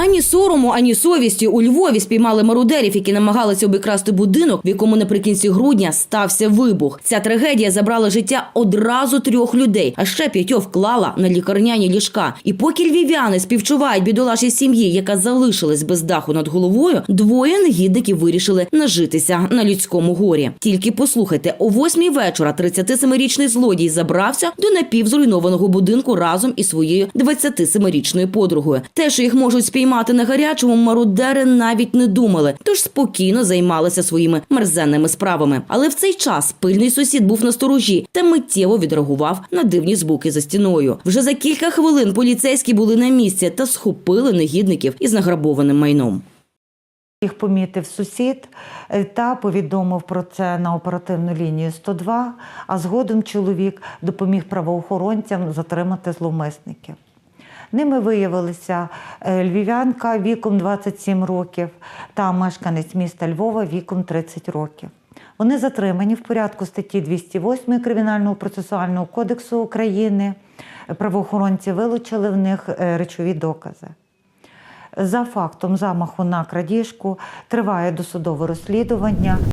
Ані сорому, ані совісті у Львові спіймали мародерів, які намагалися обікрасти будинок, в якому наприкінці грудня стався вибух. Ця трагедія забрала життя одразу трьох людей, а ще п'ятьох вклала на лікарняні ліжка. І поки львів'яни співчувають бідолашій сім'ї, яка залишилась без даху над головою, двоє негідників вирішили нажитися на людському горі. Тільки послухайте, о восьмій вечора 37-річний злодій забрався до напівзруйнованого будинку разом із своєю 27-річною подругою. Те, що їх можуть спіймати на гарячому, мародери навіть не думали, тож спокійно займалися своїми мерзенними справами. Але в цей час пильний сусід був на сторожі та миттєво відреагував на дивні звуки за стіною. Вже за кілька хвилин поліцейські були на місці та схопили негідників із награбованим майном. Їх помітив сусід е, та повідомив про це на оперативну лінію 102, а згодом чоловік допоміг правоохоронцям затримати зловмисників. Ними виявилися е, львів'янка віком 27 років та мешканець міста Львова віком 30 років. Вони затримані в порядку статті 208 Кримінального процесуального кодексу України. Правоохоронці вилучили в них е, речові докази. За фактом замаху на крадіжку триває досудове розслідування.